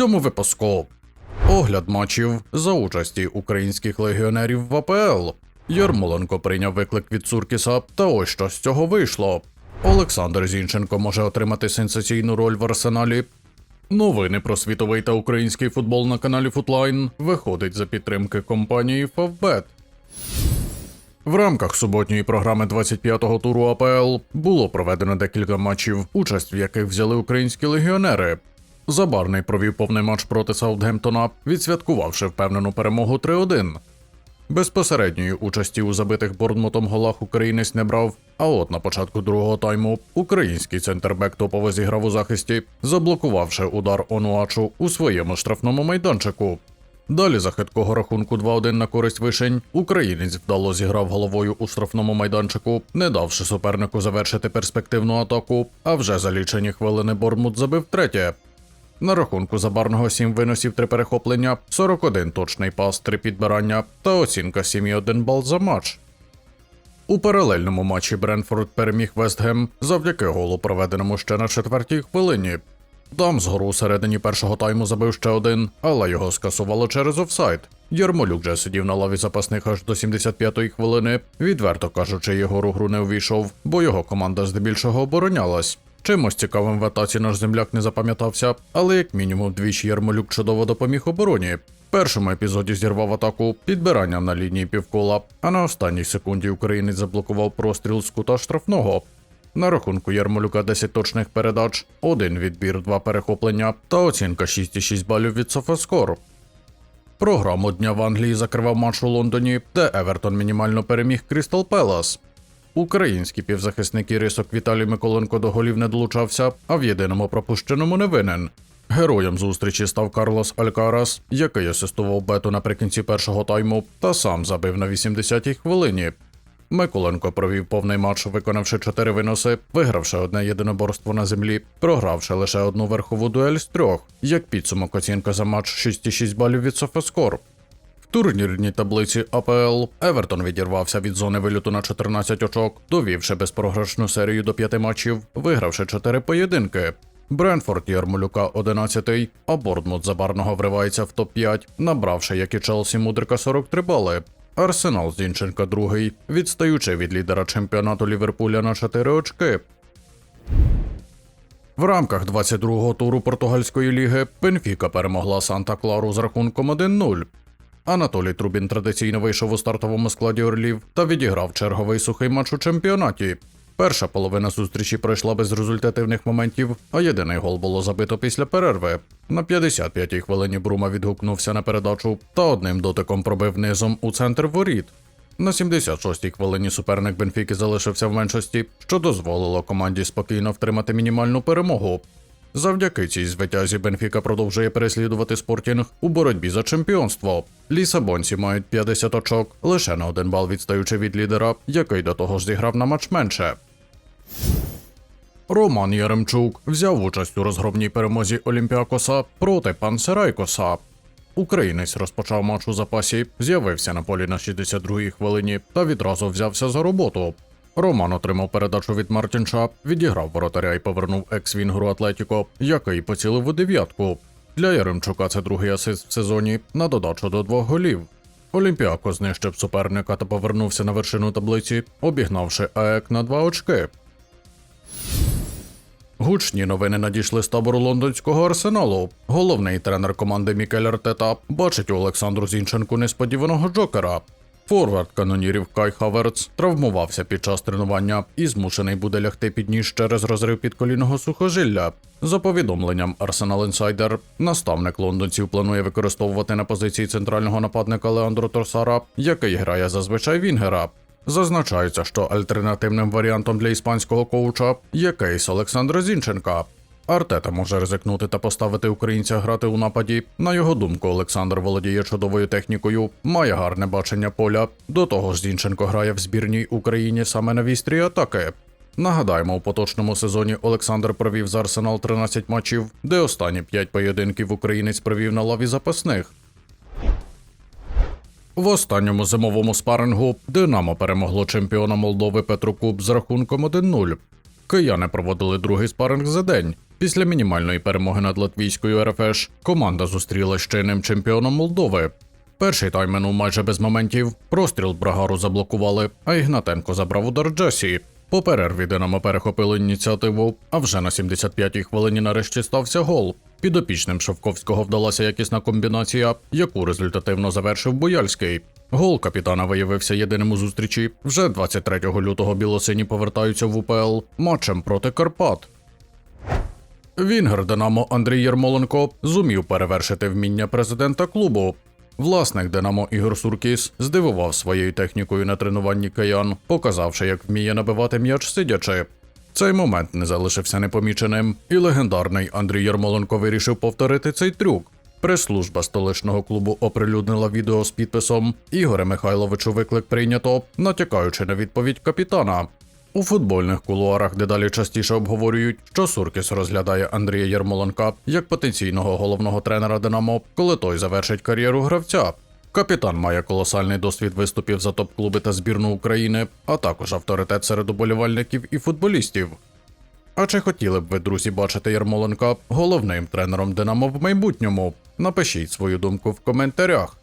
цьому випуску огляд матчів за участі українських легіонерів в АПЛ. Ярмоленко прийняв виклик від Цуркіса, та ось що з цього вийшло. Олександр Зінченко може отримати сенсаційну роль в арсеналі. Новини про світовий та український футбол на каналі Футлайн виходить за підтримки компанії Favbet. В рамках суботньої програми 25-го туру АПЛ було проведено декілька матчів, участь в яких взяли українські легіонери. Забарний провів повний матч проти Саутгемптона, відсвяткувавши впевнену перемогу 3-1. Безпосередньої участі у забитих Борнмутом голах українець не брав. А от на початку другого тайму український центрбек топово зіграв у захисті, заблокувавши удар Онуачу у своєму штрафному майданчику. Далі за хиткого рахунку 2-1 на користь вишень, українець вдало зіграв головою у штрафному майданчику, не давши супернику завершити перспективну атаку. А вже за лічені хвилини Бормут забив третє. На рахунку забарного 7 виносів 3 перехоплення, 41 точний пас, 3 підбирання та оцінка 7,1 бал за матч. У паралельному матчі Бренфорд переміг Вестгем завдяки голу, проведеному ще на четвертій хвилині. Там згору у середині першого тайму забив ще один, але його скасувало через офсайд. Ярмолюк же сидів на лаві запасних аж до 75-ї хвилини, відверто кажучи, його у гру не увійшов, бо його команда здебільшого оборонялась. Чимось цікавим в атаці наш земляк не запам'ятався, але як мінімум двічі Ярмолюк чудово допоміг обороні. Першому епізоді зірвав атаку підбиранням на лінії півкола, а на останній секунді українець заблокував простріл з кута штрафного. На рахунку Ярмолюка 10 точних передач, один відбір, два перехоплення та оцінка 6,6 балів від Софаскор. Програму дня в Англії закривав матч у Лондоні, де Евертон мінімально переміг Крістал Пелас. Український півзахисник Ірисок Віталій Миколенко до голів не долучався, а в єдиному пропущеному не винен. Героєм зустрічі став Карлос Алькарас, який асистував бету наприкінці першого тайму та сам забив на 80-й хвилині. Миколенко провів повний матч, виконавши чотири виноси, вигравши одне єдиноборство на землі, програвши лише одну верхову дуель з трьох, як підсумок оцінка за матч 6,6 балів від Софаскор. Турнірній таблиці АПЛ Евертон відірвався від зони виліту на 14 очок, довівши безпрограшну серію до п'яти матчів, вигравши чотири поєдинки. Бренфорд Ярмолюка 11-й, а Бордмут забарного вривається в топ-5, набравши, як і Челсі Мудрика 43 бали. Арсенал Зінченка другий, відстаючи від лідера чемпіонату Ліверпуля на 4 очки. В рамках 22-го туру португальської ліги Бенфіка перемогла Санта Клару з рахунком 1-0. Анатолій Трубін традиційно вийшов у стартовому складі Орлів та відіграв черговий сухий матч у чемпіонаті. Перша половина зустрічі пройшла без результативних моментів, а єдиний гол було забито після перерви. На 55-й хвилині Брума відгукнувся на передачу та одним дотиком пробив низом у центр воріт. На 76-й хвилині суперник Бенфіки залишився в меншості, що дозволило команді спокійно втримати мінімальну перемогу. Завдяки цій звитязі Бенфіка продовжує переслідувати спортінг у боротьбі за чемпіонство. Лісабонці мають 50 очок, лише на один бал відстаючи від лідера, який до того ж зіграв на матч менше. Роман Яремчук взяв участь у розгромній перемозі Олімпіакоса проти Пансерайкоса. Українець розпочав матч у запасі, з'явився на полі на 62-й хвилині та відразу взявся за роботу. Роман отримав передачу від Мартінча, відіграв воротаря і повернув екс-вінгру Атлетіко, який поцілив у дев'ятку. Для Яремчука це другий асист в сезоні на додачу до двох голів. Олімпіако знищив суперника та повернувся на вершину таблиці, обігнавши АЕК на два очки. Гучні новини надійшли з табору лондонського арсеналу. Головний тренер команди Мікель Артета бачить у Олександру Зінченку несподіваного джокера. Форвард канонірів Кай Хаверц травмувався під час тренування і змушений буде лягти під ніж через розрив підколінного сухожилля. За повідомленням Arsenal Insider, наставник лондонців планує використовувати на позиції центрального нападника Леандро Торсара, який грає зазвичай Вінгера. Зазначається, що альтернативним варіантом для іспанського коуча є кейс Олександра Зінченка. Артета може ризикнути та поставити українця грати у нападі. На його думку, Олександр володіє чудовою технікою, має гарне бачення поля. До того ж, Зінченко грає в збірній Україні саме на вістрі атаки. Нагадаємо, у поточному сезоні Олександр провів за Арсенал 13 матчів, де останні 5 поєдинків українець провів на лаві запасних. В останньому зимовому спарингу Динамо перемогло чемпіона Молдови Петру Куб з рахунком 1-0. Кияни проводили другий спаринг за день. Після мінімальної перемоги над латвійською РФШ команда зустрілась з чинним чемпіоном Молдови. Перший тайм минув майже без моментів. Простріл Брагару заблокували, а Ігнатенко забрав удар Джесі. По перерві Динамо перехопило ініціативу, а вже на 75-й хвилині нарешті стався гол. Підопічним Шовковського вдалася якісна комбінація, яку результативно завершив Бояльський. Гол капітана виявився єдиним у зустрічі. Вже 23 лютого білосині повертаються в УПЛ матчем проти Карпат. Вінгер Динамо Андрій Єрмоленко зумів перевершити вміння президента клубу. Власник Динамо Ігор Суркіс здивував своєю технікою на тренуванні киян, показавши, як вміє набивати м'яч сидячи. Цей момент не залишився непоміченим, і легендарний Андрій Єрмоленко вирішив повторити цей трюк. Прес-служба столичного клубу оприлюднила відео з підписом Ігоре Михайловичу виклик прийнято, натякаючи на відповідь капітана. У футбольних кулуарах дедалі частіше обговорюють, що Суркіс розглядає Андрія Єрмоленка як потенційного головного тренера Динамо, коли той завершить кар'єру гравця. Капітан має колосальний досвід виступів за топ-клуби та збірну України, а також авторитет серед уболівальників і футболістів. А чи хотіли б ви, друзі, бачити Єрмоленка головним тренером Динамо в майбутньому? Напишіть свою думку в коментарях.